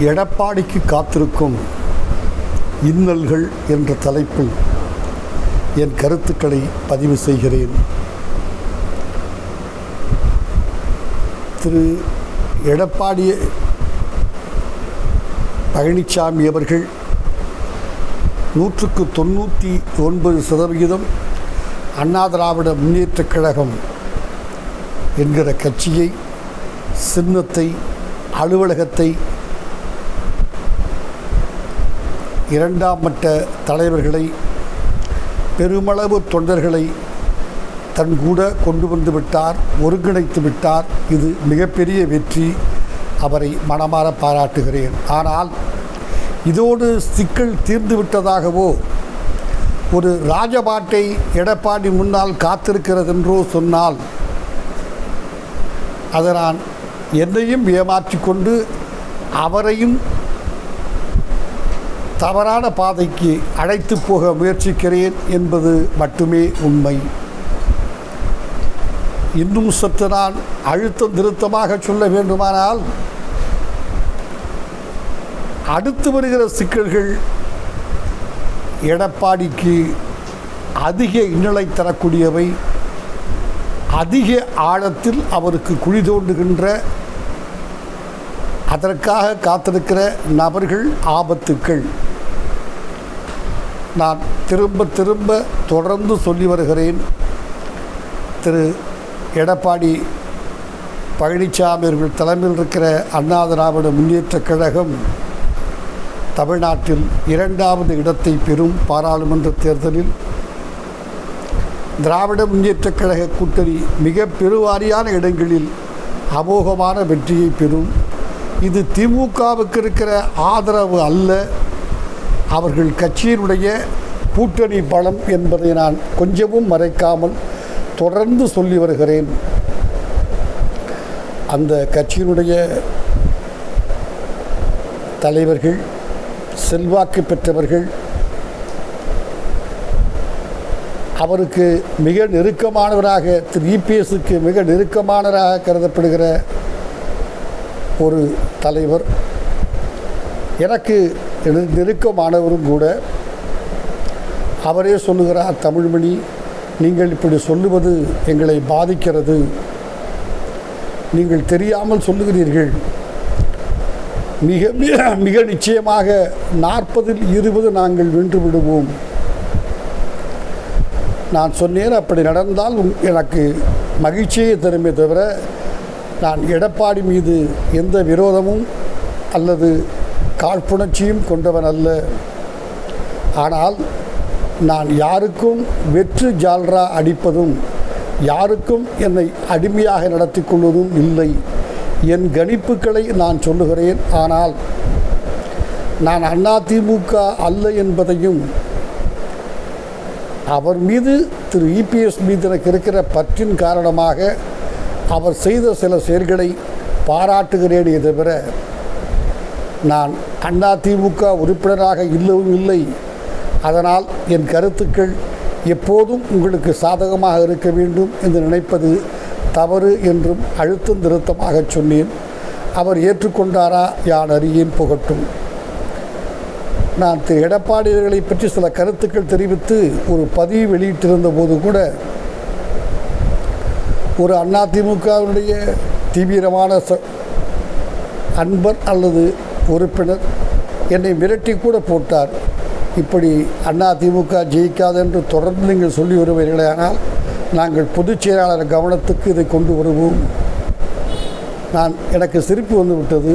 எடப்பாடிக்கு காத்திருக்கும் இன்னல்கள் என்ற தலைப்பில் என் கருத்துக்களை பதிவு செய்கிறேன். திரு. எடப்பாடி பழனிசாமி அவர்கள் நூற்றுக்கு தொண்ணூற்றி ஒன்பது சதவிகிதம் அண்ணா திராவிட முன்னேற்றக் கழகம் என்கிற கட்சியை சின்னத்தை அலுவலகத்தை இரண்டாம் மட்ட தலைவர்களை பெருமளவு தொண்டர்களை தன் கூட கொண்டு வந்து விட்டார் ஒருங்கிணைத்து விட்டார். இது மிகப்பெரிய வெற்றி. அவரை மனமாற பாராட்டுகிறேன். ஆனால் இதோடு சிக்கல் தீர்ந்து விட்டதாகவோ ஒரு ராஜபாட்டை எடப்பாடி முன்னால் காத்திருக்கிறதென்றோ சொன்னால் அதை நான் என்னையும் ஏமாற்றிக்கொண்டு அவரையும் தவறான பாதைக்கு அழைத்து போக முயற்சிக்கிறேன் என்பது மட்டுமே உண்மை. இன்னும் சற்று நான் அழுத்தம் திருத்தமாக சொல்ல வேண்டுமானால் அடுத்து வருகிற சிக்கல்கள் எடப்பாடிக்கு அதிக இன்னலை தரக்கூடியவை. அதிக ஆழத்தில் அவருக்கு குழி தோண்டுகின்ற அதற்காக காத்திருக்கிற நபர்கள் ஆபத்துக்கள். நான் திரும்ப திரும்ப தொடர்ந்து சொல்லி வருகிறேன். திரு எடப்பாடி பழனிசாமி அவர்கள் தலைமையில் இருக்கிற அண்ணா திராவிட முன்னேற்றக் கழகம் தமிழ்நாட்டில் இரண்டாவது இடத்தை பெறும் பாராளுமன்ற தேர்தலில் திராவிட முன்னேற்றக் கழக கூட்டணி மிக பெருவாரியான இடங்களில் அமோகமான வெற்றியை பெறும். இது திமுகவுக்கு இருக்கிற ஆதரவு அல்ல. அவர்கள் கட்சியினுடைய கூட்டணி பலம் என்பதை நான் கொஞ்சமும் மறைக்காமல் தொடர்ந்து சொல்லி வருகிறேன். அந்த கட்சியினுடைய தலைவர்கள் செல்வாக்கு பெற்றவர்கள் அவருக்கு மிக நெருக்கமானவராக திரு இபிஎஸ்க்கு மிக நெருக்கமானவராக கருதப்படுகிற ஒரு தலைவர். எனக்கு எனது நெருக்கமானவரும் கூட அவரே சொல்லுகிறார் தமிழ்மணி நீங்கள் இப்படி சொல்லுவது எங்களை பாதிக்கிறது. நீங்கள் தெரியாமல் சொல்லுகிறீர்கள். மிக மிக மிக நிச்சயமாக நாற்பதில் இருபது நாங்கள் வென்று விடுவோம். நான் சொன்னேன் அப்படி நடந்தால் எனக்கு மகிழ்ச்சியை தருமே தவிர நான் எடப்பாடி மீது எந்த விரோதமும் அல்லது காழ்ப்புணர்ச்சியும் கொண்டவன் அல்ல. ஆனால் நான் யாருக்கும் வெற்று ஜால்ரா அடிப்பதும் யாருக்கும் என்னை அடிமையாக நடத்தி கொள்வதும் இல்லை. என் கணிப்புகளை நான் சொல்லுகிறேன். ஆனால் நான் அதிமுக அல்ல என்பதையும் அவர் மீது திரு இபிஎஸ் மீது எனக்கு இருக்கிற பற்றின் காரணமாக அவர் செய்த சில செயல்களை பாராட்டுகிறேனே தவிர நான் அண்ணா திமுக உறுப்பினராக இல்லவும் இல்லை. அதனால் என் கருத்துக்கள் எப்போதும் உங்களுக்கு சாதகமாக இருக்க வேண்டும் என்று நினைப்பது தவறு என்றும் அழுத்தம் திருத்தமாக சொன்னேன். அவர் ஏற்றுக்கொண்டாரா யான் அறியேன் புகட்டும். நான் திரு. எடப்பாடியர்களை பற்றி சில கருத்துக்கள் தெரிவித்து ஒரு பதிவு வெளியிட்டிருந்த போது கூட ஒரு அதிமுகவினுடைய தீவிரமான ச அன்பர் அல்லது உறுப்பினர் என்னை மிரட்டி கூட போட்டார். இப்படி அதிமுக ஜெயிக்காது என்று தொடர்ந்து நீங்கள் சொல்லி வருவீர்களே ஆனால் நாங்கள் பொதுச் செயலாளர் கவனத்துக்கு இதை கொண்டு வருவோம். நான் எனக்கு சிரிப்பு வந்துவிட்டது.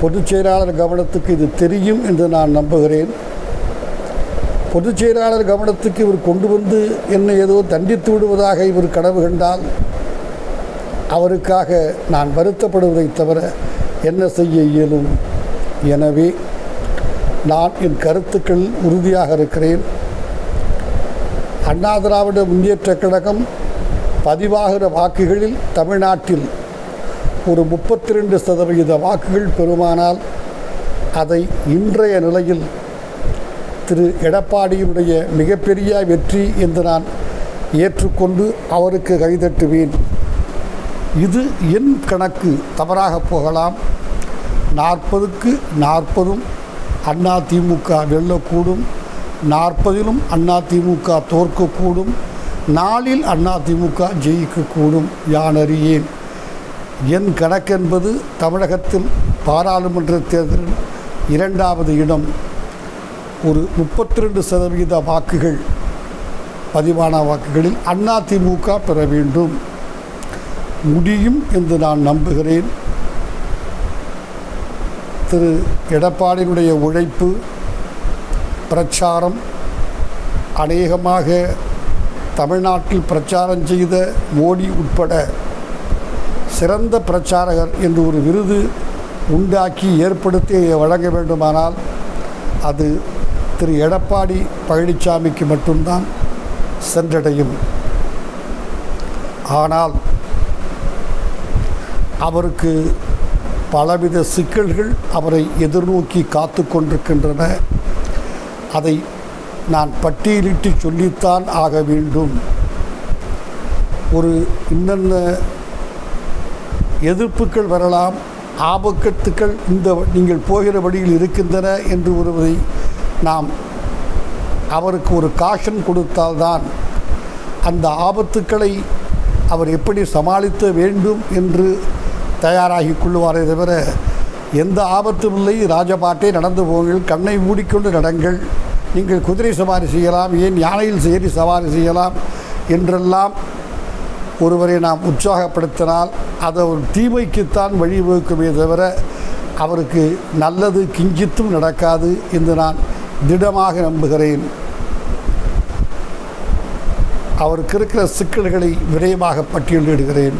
பொதுச் செயலாளர் கவனத்துக்கு இது தெரியும் என்று நான் நம்புகிறேன். பொதுச் செயலாளர் கவனத்துக்கு இவர் கொண்டு வந்து என்னை ஏதோ தண்டித்து விடுவதாக இவர் கனவு கண்டால் அவருக்காக நான் வருத்தப்படுவதை தவிர என்ன செய்ய இயலும்? எனவே நான் என் கருத்துக்கள் உறுதியாக இருக்கிறேன். அண்ணா திராவிட முன்னேற்ற கழகம் பதிவாகிற வாக்குகளில் தமிழ்நாட்டில் ஒரு முப்பத்தி ரெண்டு சதவிகித வாக்குகள் பெறுமானால் அதை இன்றைய நிலையில் திரு எடப்பாடியினுடைய மிகப்பெரிய வெற்றி என்று நான் ஏற்றுக்கொண்டு அவருக்கு கைதட்டுவேன் இது என் கணக்கு. தவறாக போகலாம். நாற்பதுக்கு நாற்பதும் அண்ணா திமுக வெல்லக்கூடும். நாற்பதிலும் அண்ணா திமுக தோற்கக்கூடும். நாளில் அண்ணா திமுக ஜெயிக்கக்கூடும். யான் அறியேன்? என் கணக்கென்பது தமிழகத்தில் பாராளுமன்ற தேர்தலில் இரண்டாவது இடம். ஒரு முப்பத்தி ரெண்டு சதவீத வாக்குகள் பதிவான வாக்குகளில் அண்ணா திமுக பெற வேண்டும். முடியும் என்று நான் நம்புகிறேன். திரு எடப்பாடியினுடைய உழைப்பு பிரச்சாரம் அநேகமாக தமிழ்நாட்டில் பிரச்சாரம் செய்த மோடி உட்பட சிறந்த பிரச்சாரகர் என்று ஒரு விருது உண்டாக்கி ஏற்படுத்தி வழங்க வேண்டுமானால் அது திரு எடப்பாடி பழனிசாமிக்கு மட்டும்தான் சென்றடையும். ஆனால் அவருக்கு பலவித சிக்கல்கள் அவரை எதிர்நோக்கி காத்து கொண்டிருக்கின்றன. அதை நான் பட்டியலிட்டு சொல்லித்தான் ஆக வேண்டும். ஒரு இன்னென்ன எதிர்ப்புகள் வரலாம் ஆபக்கத்துக்கள் இந்த நீங்கள் போகிற வழியில் இருக்கின்றன என்று ஒருவரை நாம் அவருக்கு ஒரு காஷன் கொடுத்தால்தான் அந்த ஆபத்துக்களை அவர் எப்படி சமாளிக்க வேண்டும் என்று தயாராகி கொள்ளுவாரே தவிர எந்த ஆபத்தும் இல்லை. ராஜபாட்டை நடந்து போங்கள். கண்ணை மூடிக்கொண்டு நடங்கள். நீங்கள் குதிரை சவாரி செய்யலாம். ஏன் யானையில் ஏறி சவாரி செய்யலாம் என்றெல்லாம் ஒருவரை நாம் உற்சாகப்படுத்தினால் அது ஒரு தீமைக்குத்தான் வழிவகுக்குமே தவிர அவருக்கு நல்லது கிஞ்சித்தும் நடக்காது என்று நான் திடமாக நம்புகிறேன். அவருக்கு இருக்கிற சிக்கல்களை விரைவாக பட்டியலிடுகிறேன்.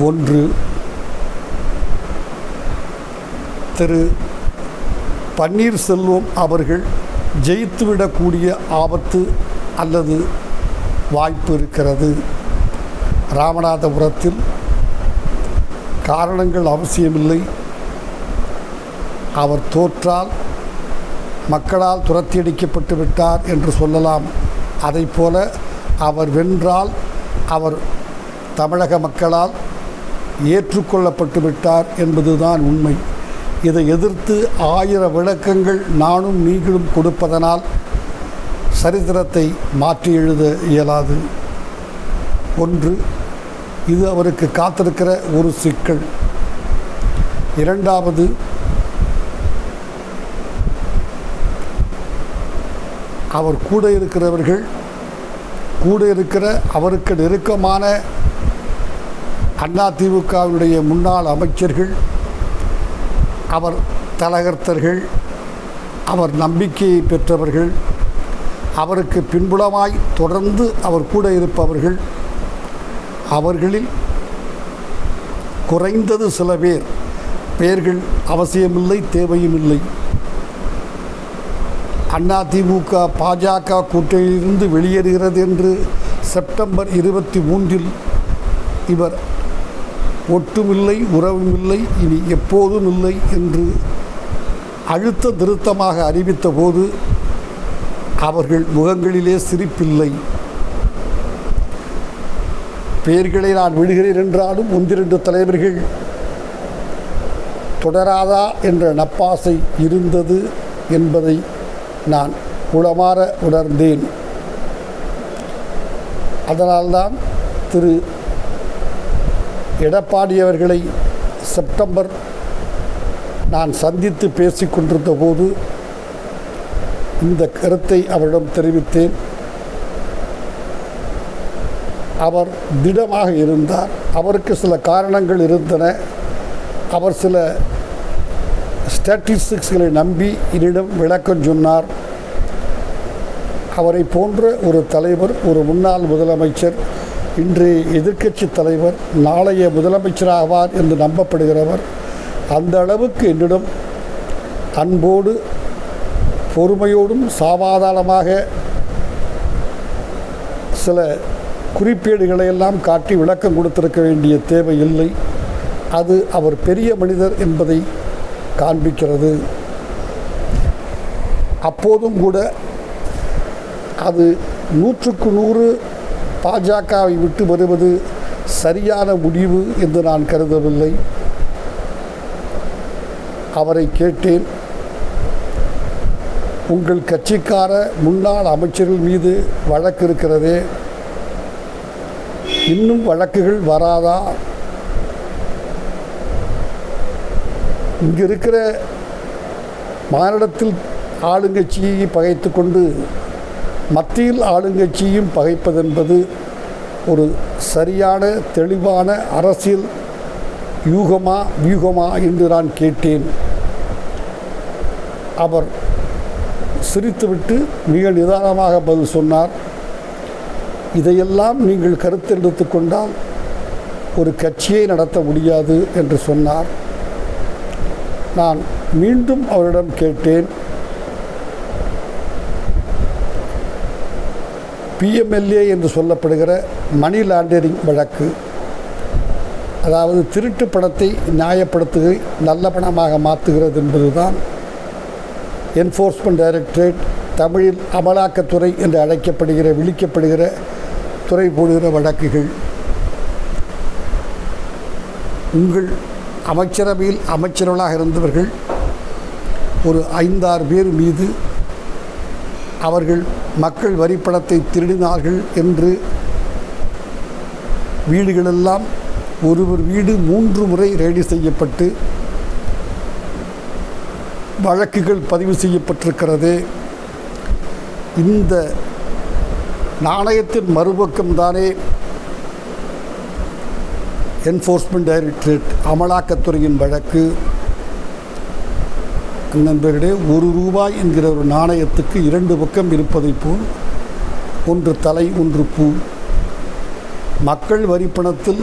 ஒன்று திரு. பன்னீர்செல்வம் அவர்கள் ஜெயித்துவிடக்கூடிய ஆபத்து அல்லது வாய்ப்பு இருக்கிறது. ராமநாதபுரத்தில் காரணங்கள் அவசியமில்லை. அவர் தோற்றால் மக்களால் துரத்தியடிக்கப்பட்டு விட்டார் என்று சொல்லலாம். அதைப் போல அவர் வென்றால் அவர் தமிழக மக்களால் ஏற்றுக்கொள்ளப்பட்டு விட்டார் என்பதுதான் உண்மை. இதை எதிர்த்து ஆயிரம் விளக்கங்கள் நானும் நீங்களும் கொடுப்பதனால் சரித்திரத்தை மாற்றி எழுத இயலாது. ஒன்று இது அவருக்கு காத்திருக்கிற ஒரு சிக்கல். இரண்டாவது அவர் கூட இருக்கிறவர்கள் கூட இருக்கிற அவருக்கு நெருக்கமான அதிமுகவினுடைய முன்னாள் அமைச்சர்கள் அவர் தலகர்த்தர்கள் அவர் நம்பிக்கையை பெற்றவர்கள் அவருக்கு பின்புலமாய் தொடர்ந்து அவர் கூட இருப்பவர்கள் அவர்களில் குறைந்தது சில பேர். பெயர்கள் அவசியமில்லை தேவையும் இல்லை அதிமுக பாஜக கூட்டணியிலிருந்து வெளியேறுகிறது என்று செப்டம்பர் இருபத்தி மூன்றில் இவர் ஒட்டுமில்லை உறவுமில்லை இனி எப்போதும் இல்லை என்று அழுத்த திருத்தமாக அறிவித்த போது அவர்கள் முகங்களிலே சிரிப்பில்லை. பெயர்களை நான் விடுகிறேன் என்றாலும் ஒன்றிரண்டு தலைவர்கள் தொடராதா என்ற நப்பாசை இருந்தது என்பதை நான் உளமாற உணர்ந்தேன். அதனால்தான் திரு எடப்பாடியவர்களை செப்டம்பர் நான் சந்தித்து பேசிக்கொண்டிருந்த போது இந்த கருத்தை அவரிடம் தெரிவித்தேன். அவர் திடமாக இருந்தார். அவருக்கு சில காரணங்கள் இருந்தன. அவர் சில ஸ்டாட்டிஸ்டிக்ஸ்களை நம்பி என்னிடம் விளக்கம் சொன்னார். அவரை போன்ற ஒரு தலைவர் ஒரு முன்னாள் முதலமைச்சர் இன்று எதிர்க்கட்சி தலைவர் நாளைய முதலமைச்சராவார் என்று நம்பப்படுகிறவர். அந்த அளவுக்கு என்னிடம் அன்போடு பொறுமையோடும் சாவாதாரமாக சில குறிப்பேடுகளை எல்லாம் காட்டி விளக்கம் கொடுத்திருக்க வேண்டிய தேவை இல்லை அது அவர் பெரிய மனிதர் என்பதை காண்பிக்கிறது. அப்போதும் கூட அது நூற்றுக்கு நூறு பாஜகவை விட்டு வருவது சரியான முடிவு என்று நான் கருதவில்லை. அவரை கேட்டேன். உங்கள் கட்சிக்கார முன்னாள் அமைச்சர்கள் மீது வழக்கு இருக்கிறதே. இன்னும் வழக்குகள் வராதா? இங்கே இருக்கிற மாநிலத்தில் ஆளுங்கட்சியை பகைத்து கொண்டு மத்தியில் ஆளுங்கட்சியும் பகைப்பதென்பது ஒரு சரியான தெளிவான அரசியல் யூகமா வியூகமா என்று நான் கேட்டேன். அவர் சிரித்துவிட்டு மிக நிதானமாக பதில் சொன்னார். இதையெல்லாம் நீங்கள் கருத்தில் எடுத்துக்கொண்டால் ஒரு கட்சியை நடத்த முடியாது என்று சொன்னார். நான் மீண்டும் அவரிடம் கேட்டேன். பிஎம்எல்ஏ என்று சொல்லப்படுகிற மணி லாண்டரிங் வழக்கு. அதாவது திருட்டு பணத்தை நியாயப்படுத்துகை நல்ல பணமாக மாற்றுகிறது என்பதுதான் என்ஃபோர்ஸ்மெண்ட் டைரக்டரேட் தமிழில் அமலாக்கத்துறை என்று அழைக்கப்படுகிற விழிக்கப்படுகிற துறை போடுகிற வழக்குகள். உங்கள் அமைச்சரவையில் அமைச்சர்களாக இருந்தவர்கள் ஒரு ஐந்தாறு பேர் மீது அவர்கள் மக்கள் வரிப்பணத்தை திருடினார்கள் என்று வீடுகளெல்லாம் ஒருவர் வீடு மூன்று முறை ரெய்டு செய்யப்பட்டு வழக்குகள் பதிவு செய்யப்பட்டிருக்கிறது. இந்த நாணயத்தின் மறுபக்கம்தானே என்ஃபோர்ஸ்மெண்ட் டைரக்டரேட் அமலாக்கத்துறையின் வழக்கு நண்பர்களே ஒரு ரூபாய் என்கிற ஒரு நாணயத்துக்கு இரண்டு பக்கம் இருப்பதைப் போல் ஒன்று தலை ஒன்று பூ. மக்கள் வரிப்பணத்தில்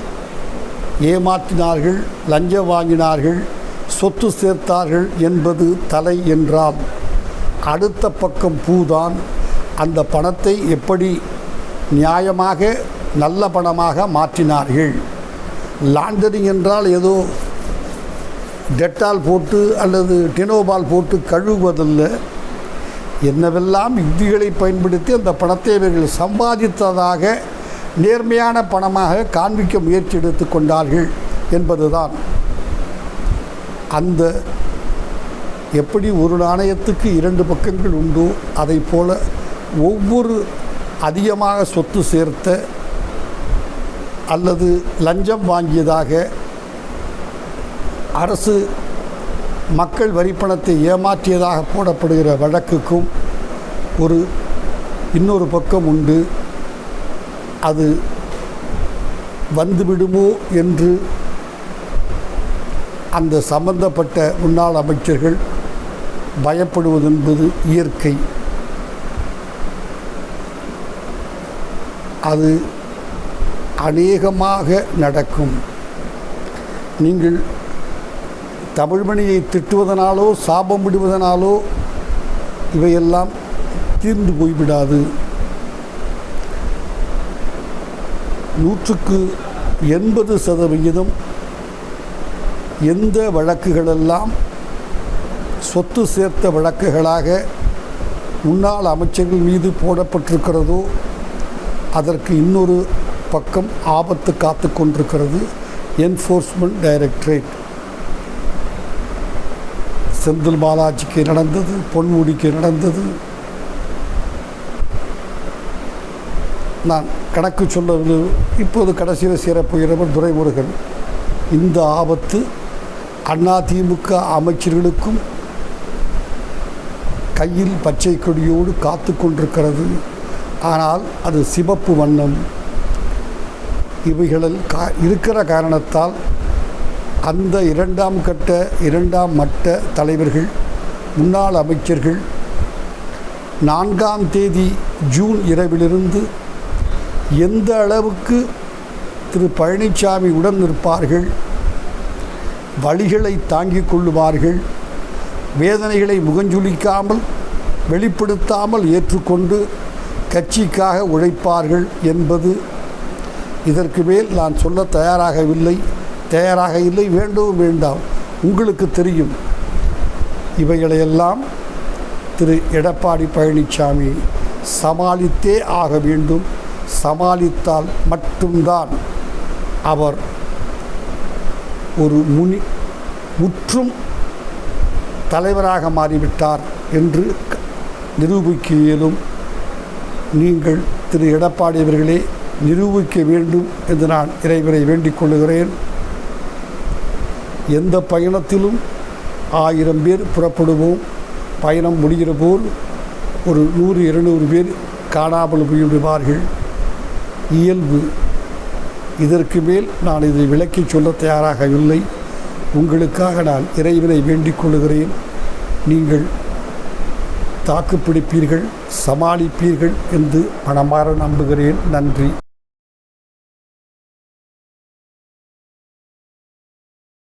ஏமாற்றினார்கள் லஞ்சம் வாங்கினார்கள் சொத்து சேர்த்தார்கள் என்பது தலை என்றால் அடுத்த பக்கம் பூதான் அந்த பணத்தை எப்படி நியாயமாக நல்ல பணமாக மாற்றினார்கள்? லாண்டரிங் என்றால் ஏதோ டெட்டால் போட்டு அல்லது டினோபால் போட்டு கழுவுவதில் என்னவெல்லாம் யுக்திகளை பயன்படுத்தி அந்த பணத்தை இவர்கள் சம்பாதித்ததாக நேர்மையான பணமாக காண்பிக்க முயற்சி எடுத்து கொண்டார்கள் என்பதுதான். அந்த எப்படி ஒரு நாணயத்துக்கு இரண்டு பக்கங்கள் உண்டோ அதை போல ஒவ்வொரு அதிகமாக சொத்து சேர்த்த அல்லது லஞ்சம் வாங்கியதாக அரசு மக்கள் வரிப்பணத்தை ஏமாற்றியதாக போடப்படுகிற வழக்குக்கும் ஒரு இன்னொரு பக்கம் உண்டு. அது வந்துவிடுமோ என்று அந்த சம்பந்தப்பட்ட முன்னாள் அமைச்சர்கள் பயப்படுவது என்பது இயற்கை. அது அநேகமாக நடக்கும். நீங்கள் தமிழ்மணியை திட்டுவதனாலோ சாபம் விடுவதனாலோ இவையெல்லாம் தீர்ந்து போய்விடாது. நூற்றுக்கு எண்பது சதவிகிதம் எந்த வழக்குகளெல்லாம் சொத்து சேர்த்த வழக்குகளாக முன்னாள் அமைச்சர்கள் மீது போடப்பட்டிருக்கிறதோ அதற்கு இன்னொரு பக்கம் ஆபத்து காத்து கொண்டிருக்கிறது. என்ஃபோர்ஸ்மெண்ட் டைரக்டரேட் செந்தில் பாலாஜிக்கு நடந்தது பொன்முடிக்கு நடந்தது. நான் கணக்கு சொல்ல இப்போது கடைசியில் சேரப்போகிறவர் துரைமுருகன். இந்த ஆபத்து அதிமுக அமைச்சர்களுக்கும் கையில் பச்சை கொடியோடு காத்து கொண்டிருக்கிறது. ஆனால் அது சிவப்பு வண்ணம். இவைகளில் கா இருக்கிற காரணத்தால் அந்த இரண்டாம் கட்ட இரண்டாம் மட்ட தலைவர்கள் முன்னாள் அமைச்சர்கள் நான்காம் தேதி ஜூன் இரவிலிருந்து எந்த அளவுக்கு திரு பழனிசாமி உடன் நிற்பார்கள் வழிகளை தாங்கிக் கொள்ளுவார்கள் வேதனைகளை முகஞ்சுளிக்காமல் வெளிப்படுத்தாமல் ஏற்றுக்கொண்டு கட்சிக்காக உழைப்பார்கள் என்பது இதற்கு மேல் நான் சொல்ல தயாராகவில்லை. தயாராக இல்லை வேண்டவும் வேண்டாம். உங்களுக்கு தெரியும். இவைகளையெல்லாம் திரு எடப்பாடி பழனிசாமி சமாளித்தே ஆக வேண்டும். சமாளித்தால் மட்டும்தான் அவர் ஒரு முனி முற்றும் தலைவராக மாறிவிட்டார் என்று நிரூபிக்க இயலும் நீங்கள் திரு எடப்பாடி அவர்களே நிரூபிக்க வேண்டும் என்று நான் இறைவனை வேண்டிக் கொள்கிறேன் எந்த பயணத்திலும் ஆயிரம் பேர் புறப்படுவோம். பயணம் முடிகிற போல் ஒரு நூறு இருநூறு பேர் காணாமல் போய்விடுவார்கள். இயல்பு. இதற்கு மேல் நான் இதை விளக்கி சொல்ல தயாராக இல்லை. உங்களுக்காக நான் இறைவனை வேண்டிக் கொள்கிறேன். நீங்கள் தாக்குப்பிடிப்பீர்கள் சமாளிப்பீர்கள் என்று மனமாற நம்புகிறேன். நன்றி.